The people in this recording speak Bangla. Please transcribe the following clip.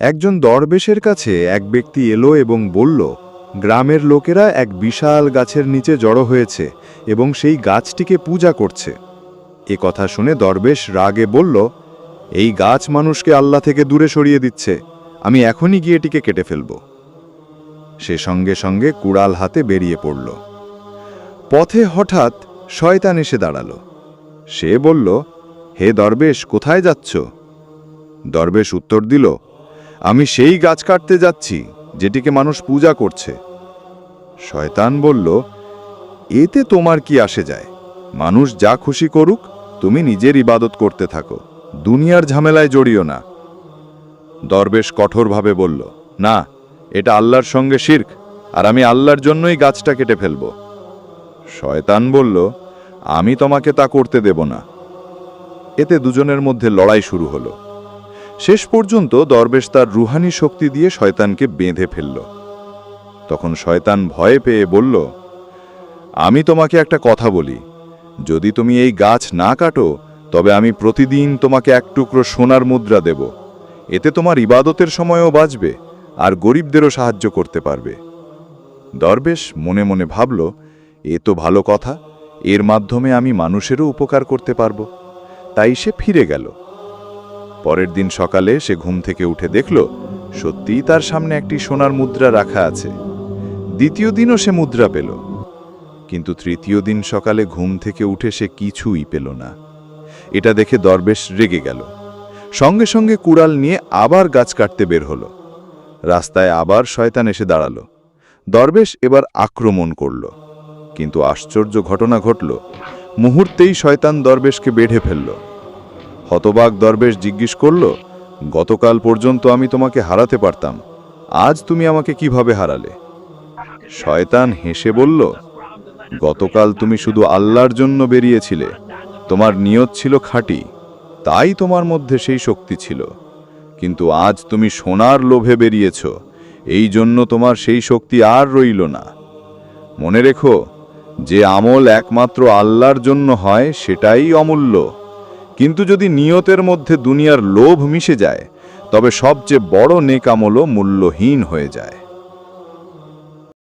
একজন দরবেশের কাছে এক ব্যক্তি এলো এবং বলল, গ্রামের লোকেরা এক বিশাল গাছের নিচে জড়ো হয়েছে এবং সেই গাছটিকে পূজা করছে। এ কথা শুনে দরবেশ রাগে বলল, এই গাছ মানুষকে আল্লাহ থেকে দূরে সরিয়ে দিচ্ছে। আমি এখনই গিয়ে এটিকে কেটে ফেলব। সে সঙ্গে সঙ্গে কুড়াল হাতে বেরিয়ে পড়ল। পথে হঠাৎ শয়তান এসে দাঁড়াল। সে বলল, হে দরবেশ, কোথায় যাচ্ছ? দরবেশ উত্তর দিল আমি সেই গাছ কাটতে যাচ্ছি, যেটিকে মানুষ পূজা করছে। শয়তান বলল, এতে তোমার কি আসে যায়? মানুষ যা খুশি করুক, তুমি নিজের ইবাদত করতে থাকো। দুনিয়ার ঝামেলায় জড়িও না। দরবেশ কঠোরভাবে বলল, না, এটা আল্লাহর সঙ্গে শির্ক, আর আমি আল্লাহর জন্যই গাছটা কেটে ফেলব। শয়তান বলল, আমি তোমাকে তা করতে দেব না। এতে দুজনের মধ্যে লড়াই শুরু হলো। শেষ পর্যন্ত দরবেশ তার রুহানি শক্তি দিয়ে শয়তানকে বেঁধে ফেলল। তখন শয়তান ভয়ে পেয়ে বলল, আমি তোমাকে একটা কথা বলি। যদি তুমি এই গাছ না কাটো, তবে আমি প্রতিদিন তোমাকে এক টুকরো সোনার মুদ্রা দেব। এতে তোমার ইবাদতের সময়ও বাঁচবে আর গরিবদেরও সাহায্য করতে পারবে। দরবেশ মনে মনে ভাবল, এ তো ভালো কথা। এর মাধ্যমে আমি মানুষেরও উপকার করতে পারব। তাই সে ফিরে গেল। পরের দিন সকালে সে ঘুম থেকে উঠে দেখল, সত্যিই তার সামনে একটি সোনার মুদ্রা রাখা আছে। দ্বিতীয় দিনও সে মুদ্রা পেল। কিন্তু তৃতীয় দিন সকালে ঘুম থেকে উঠে সে কিছুই পেল না। এটা দেখে দরবেশ রেগে গেল। সঙ্গে সঙ্গে কুড়াল নিয়ে আবার গাছ কাটতে বের হলো। রাস্তায় আবার শয়তান এসে দাঁড়াল। দরবেশ এবার আক্রমণ করল। কিন্তু আশ্চর্য ঘটনা ঘটল, মুহূর্তেই শয়তান দরবেশকে বেঢ়ে ফেলল। হতবাক দরবেশ জিজ্ঞেস করল, গতকাল পর্যন্ত আমি তোমাকে হারাতে পারতাম, আজ তুমি আমাকে কীভাবে হারালে? শয়তান হেসে বলল, গতকাল তুমি শুধু আল্লাহর জন্য বেরিয়েছিলে, তোমার নিয়ত ছিল খাঁটি, তাই তোমার মধ্যে সেই শক্তি ছিল। কিন্তু আজ তুমি সোনার লোভে বেরিয়েছ, এই জন্য তোমার সেই শক্তি আর রইল না। মনে রেখো, যে আমল একমাত্র আল্লাহর জন্য হয়, সেটাই অমূল্য। কিন্তু যদি নিয়তের মধ্যে দুনিয়ার লোভ মিশে যায়, তবে সবচেয়ে বড় নেকামল মূল্যহীন হয়ে যায়।